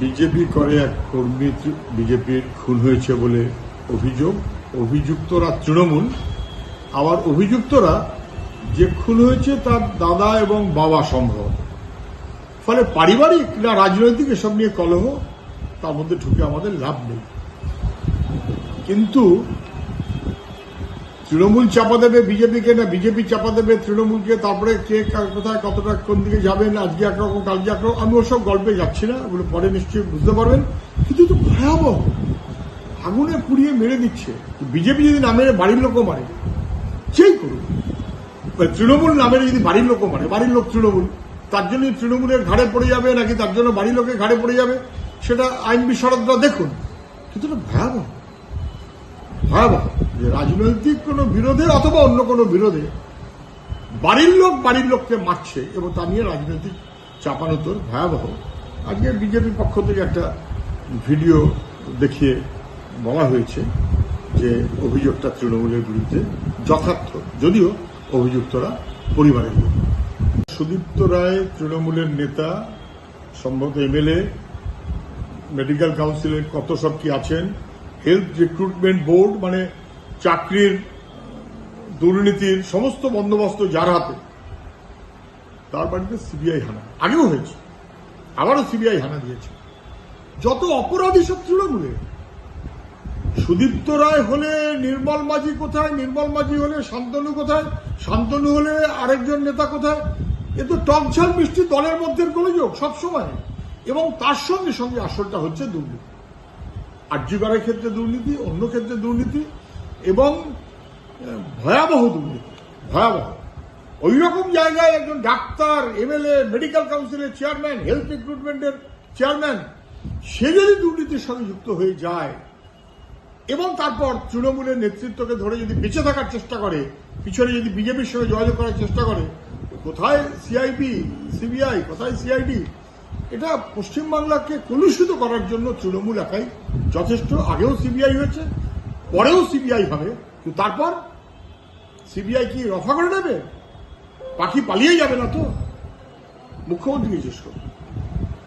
BJP করে এক কর্মী বিজেপির খুন হয়েছে বলে অভিযোগ। অভিযুক্তরা তৃণমূল। আবার অভিযুক্তরা যে খুন হয়েছে তার দাদা এবং বাবা সম্ভব। ফলে পারিবারিক না রাজনৈতিক এসব নিয়ে কলহ, তার মধ্যে ঢুকে আমাদের লাভ নেই। কিন্তু তৃণমূল চাপা দেবে বিজেপিকে না, বিজেপি চাপা দেবে তৃণমূলকে তারপরে কে কোথায়, কতটা, কোন দিকে যাবেন আজকে একরকম, কালকে একরকম, আমি ওসব গল্পে যাচ্ছি না, ওগুলো পরে নিশ্চয়ই বুঝতে পারবেন। কিন্তু তো ভয়াবহ, আগুনে পুড়িয়ে মেরে দিচ্ছে। বিজেপি যদি না মেরে, বাড়ির লোকও মারে। সেই করুন। তৃণমূল না মেরে যদি বাড়ির লোকও মারে, বাড়ির লোক তৃণমূল, তার জন্য তৃণমূলের ঘাড়ে পড়ে যাবে, নাকি তার জন্য বাড়ির লোকের ঘাড়ে পড়ে যাবে? সেটা আইন বিশারদরা দেখুন। কিন্তু ভয়াবহ ভয়াবহ। যে রাজনৈতিক কোনো বিরোধে অথবা অন্য কোনো বিরোধে বাড়ির লোক বাড়ির লোককে মারছে এবং তা নিয়ে রাজনৈতিক চাপানোতর ভয়াবহ। আজকে বিজেপির পক্ষ থেকে একটা ভিডিও দেখিয়ে বলা হয়েছে যে অভিযোগটা তৃণমূলের বিরুদ্ধে যথার্থ, যদিও অভিযুক্তরা পরিবারের লোক। সুদীপ্ত রায় তৃণমূলের নেতা, সম্ভবত এমএলএ, মেডিকেল কাউন্সিলের কত সব কি আছেন, হেলথ রিক্রুটমেন্ট বোর্ড মানে চাকরির, দুর্নীতির সমস্ত বন্দোবস্ত যার হাতে, তার বাড়িতে সিবিআই হানা। আগেও হয়েছে। আবারও সিবিআই হানা দিয়েছে। যত অপরাধী সব তৃণমূলে। সুদীপ্ত রায় হলে নির্মল মাঝি কোথায়, নির্মল মাঝি হলে শান্তনু কোথায়, শান্তনু হলে আরেকজন নেতা কোথায়? এ তো টক ঝাল মিষ্টি দলের মধ্যে গোলযোগ সবসময়। এবং তার সঙ্গে সঙ্গে আসলটা হচ্ছে দুর্নীতি। আর্যিকরের ক্ষেত্রে দুর্নীতি, অন্য ক্ষেত্রে দুর্নীতি এবং ভয়াবহ দুর্নীতি, ভয়াবহ। ওই রকম জায়গায় একজন ডাক্তার, এমএলএ, মেডিকেল কাউন্সিলের চেয়ারম্যান, হেলথ রিক্রুটমেন্টের চেয়ারম্যান, সে যদি দুর্নীতির সঙ্গে যুক্ত হয়ে যায় এবং তারপর তৃণমূলের নেতৃত্বকে ধরে যদি বেঁচে থাকার চেষ্টা করে, পিছনে যদি বিজেপির সঙ্গে যোগাযোগ করার চেষ্টা করে, কোথায় সিআইপি সিবিআই কোথায় সিআইডি এটা পশ্চিমবাংলাকে কলুষিত করার জন্য তৃণমূল একাই যথেষ্ট। আগেও সিবিআই হয়েছে পরেও সিবিআই হবে কিন্তু তারপর সিবিআই কি রফা করে দেবে? পাখি পালিয়ে যাবে না তো? মুখ্যমন্ত্রী জিজ্ঞেস করুন